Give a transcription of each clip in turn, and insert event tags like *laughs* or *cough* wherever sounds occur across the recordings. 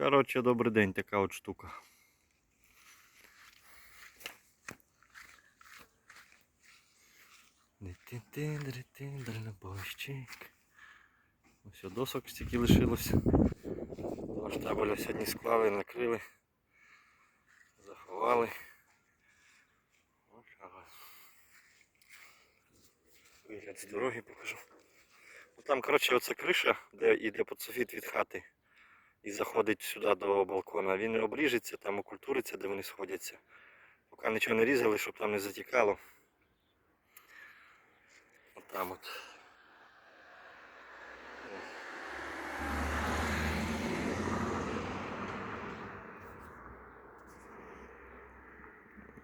Коротше, добрий день, така от штука. Ось досок стільки лишилося. Два штабеля сьогодні склали, накрили, заховали. Вигляд з дороги покажу. Там, коротше, оця криша, де йде подсофіт від хати і заходить сюди до балкона. Він обріжеться, там окультуриться, де вони сходяться. Поки нічого не різали, щоб там не затікало. От там от.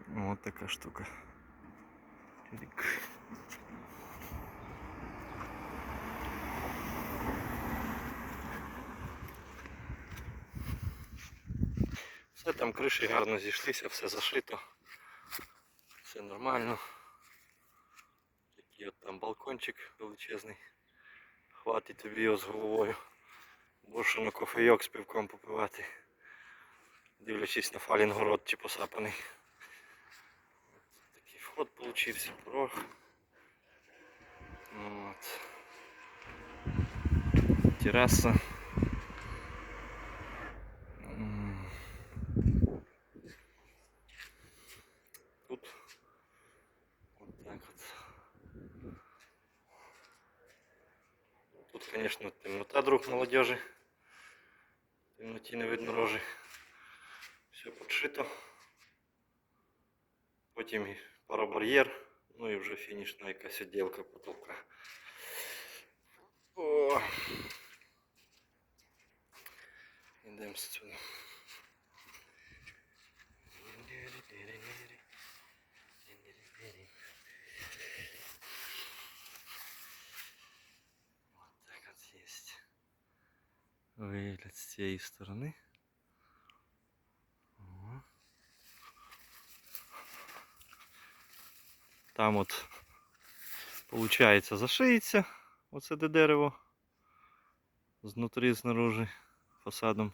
Вот така штука. Все там криші гарно зійшлися, все зашито. Все нормально. Такий от там балкончик величезний. Хватить тобі його з головою. Більше на кофейок з пивком попивати. Дивлячись на фалінгород чи посапаний. Такий вход получився, порог. От. Тераса. конечно, темнота, друг молодежи. В темноті не видно рожи. Все подшито. Потім і парабар'єр, ну і вже фінішна якась відділка потолка. О! Йдемо сюди. Вигляд з цієї сторони. Там от получається зашиється оце де дерево. Знутрі, знаружи фасадом.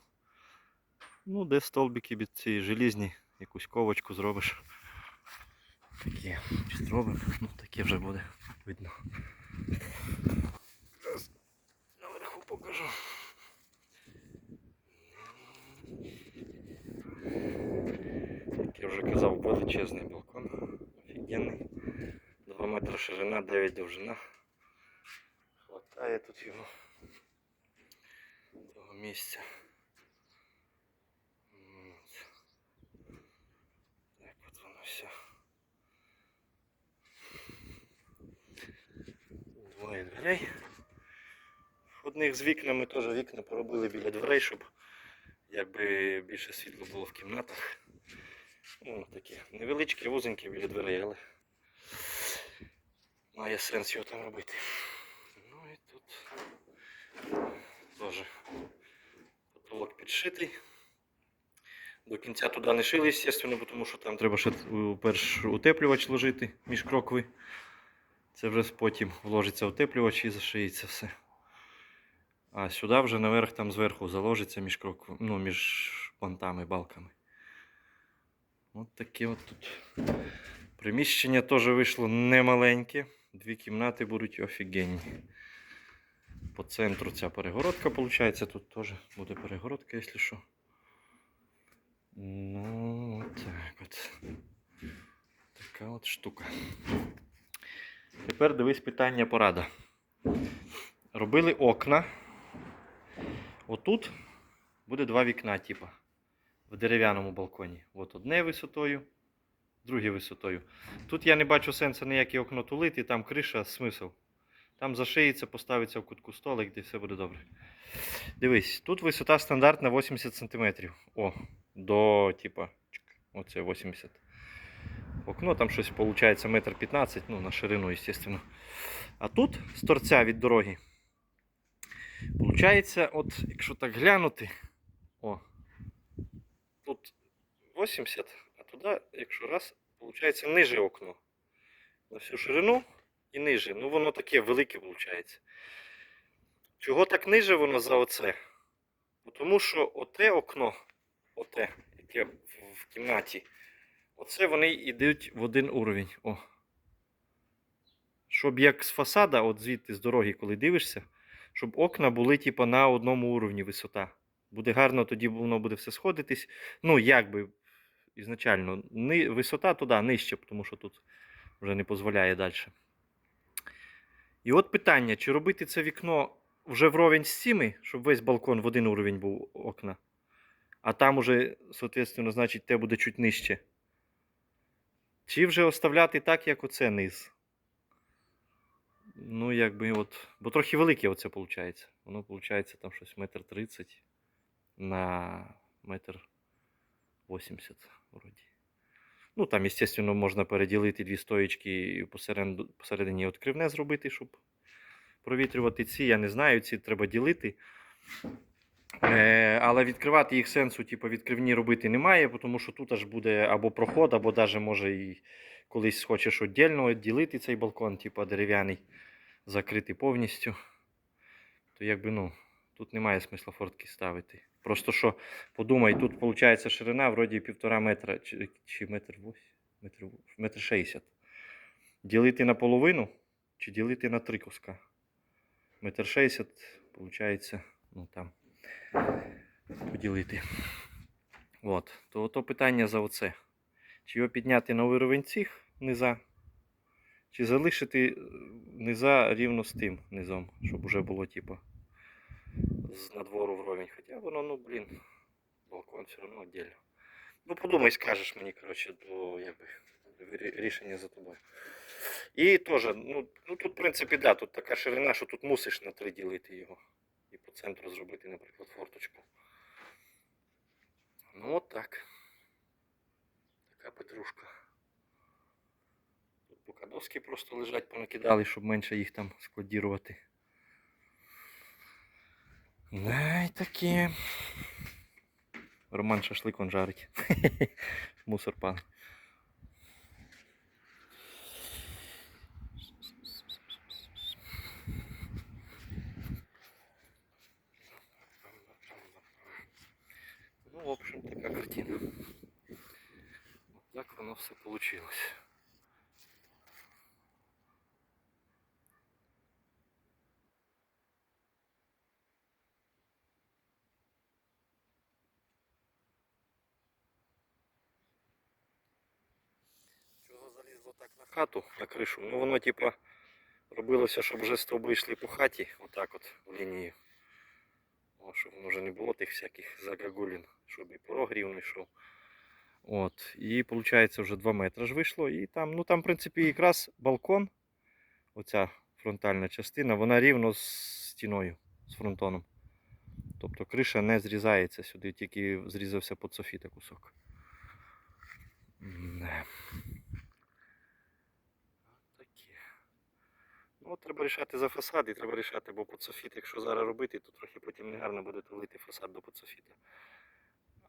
Ну, де столбики від цієї желізні, якусь ковочку зробиш. Таке чи ну таке вже буде видно. Наверху покажу. Як я вже казав, величезний балкон. Офігенний. 2 метри ширина, 9 довжина. Хватає тут його того місця. Так от воно все. Двоє дверей. Входних з вікнами теж вікна поробили біля дверей, щоб якби більше світла було в кімнатах. Ну, такі невеличкі, вузенькі біля дверей, але має сенс його там робити. Ну і тут теж потолок підшитий. До кінця туди не шили, звісно, тому що там треба ще перш утеплювач ложити між крокви. Це вже потім вложиться утеплювач і зашиється все. А сюди вже наверх там зверху заложиться між крокви, ну, між понтами, балками. От таке от тут. Приміщення теж вийшло немаленьке. Дві кімнати будуть офігенні. По центру ця перегородка, виходить, тут теж буде перегородка, якщо що. Ну, так от. Така от штука. Тепер дивись питання порада. Робили окна. Отут буде два вікна, типа, в дерев'яному балконі. От одне висотою, друге висотою. Тут я не бачу сенсу ніяке окно тулити, там криша, смисл. Там зашиється, поставиться в кутку столик, де все буде добре. Дивись, тут висота стандартна 80 см. О, до, типа, оце 80 Окно там щось виходить метр 15, ну, на ширину, звісно. А тут з торця від дороги. Получається, от, якщо так глянути, о, тут 80, а туди, якщо раз, виходить ниже окно. На всю ширину і ниже. Ну воно таке велике виходить. Чого так ниже воно за оце? Тому що оте окно, оте, яке в, кімнаті, оце вони йдуть в один уровень. О. Щоб як з фасада, от звідти з дороги, коли дивишся, щоб окна були типу, на одному уровні висота. Буде гарно, тоді воно буде все сходитись. Ну, якби ізначально, ни, висота туди нижче, тому що тут вже не дозволяє далі. І от питання: чи робити це вікно вже вровень з цими, щоб весь балкон в один уровень був окна, а там уже, соответственно, значить, те буде чуть нижче. Чи вже оставляти так, як оце низ? Ну, якби от. Бо трохи велике оце виходить. Воно виходить там щось метр тридцять на метр вісімдесят вроді. Ну, там, звісно, можна переділити дві стоїчки і посеред- посередині відкривне зробити, щоб провітрювати ці. Я не знаю, ці треба ділити. Е, але відкривати їх сенсу, типу, відкривні робити немає, тому що тут аж буде або проход, або навіть може і колись хочеш віддільно відділити цей балкон, типу дерев'яний, закритий повністю. То якби ну, тут немає смисла фортки ставити. Просто що подумай, тут виходить ширина вроді півтора метра чи, чи метр вось, метр, шістдесят. Ділити на половину чи ділити на три куска. Метр шістдесят, виходить, ну там поділити. От. То, то питання за оце. Чи його підняти на уровень цих низа, чи залишити е, низа рівно з тим низом, щоб вже було типу з надвору вровень. Хоча воно, ну блін, балкон все одно віддільно. Ну подумай, скажеш мені, коротше, то якби рі- рішення за тобою. І теж, ну, ну тут, в принципі, да, тут така ширина, що тут мусиш на три ділити його. І по центру зробити, наприклад, форточку. Ну от так. Така петрушка. Тут поки доски просто лежать, понакидали, щоб менше їх там складірувати. Да, і таке. Роман шашлик он жарить. *laughs* Мусор пан. Ну, в общем, така картина. Так воно все получилось. Чого залізло так на хату, на кришу? Ну воно типа робилося, щоб вже стовби йшли по хаті, отак от в лінію. О, щоб воно вже не було тих всяких загагулін, щоб і порог рівно йшов. От. І виходить вже 2 метри ж вийшло. І там, ну там, в принципі, якраз балкон, оця фронтальна частина, вона рівно з стіною, з фронтоном. Тобто криша не зрізається сюди, тільки зрізався під софіта кусок. М-да. Таке. Ну, треба рішати за фасад і треба рішати, бо подсофіт, якщо зараз робити, то трохи потім негарно буде тулити фасад до подсофіта.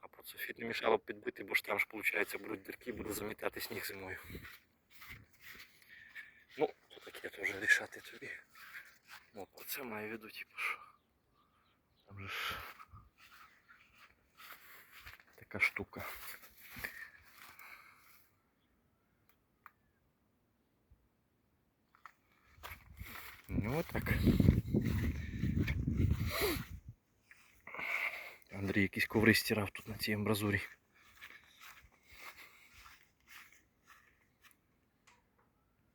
А подсофіт не мішало б підбити, бо ж там ж, виходить, будуть дірки, буде замітати сніг зимою. Ну, то таке теж рішати тобі. От, оце маю в виду, типу, що. Там же ж така штука. Ну так. Андрій якісь коври стирав тут на цій амбразурі.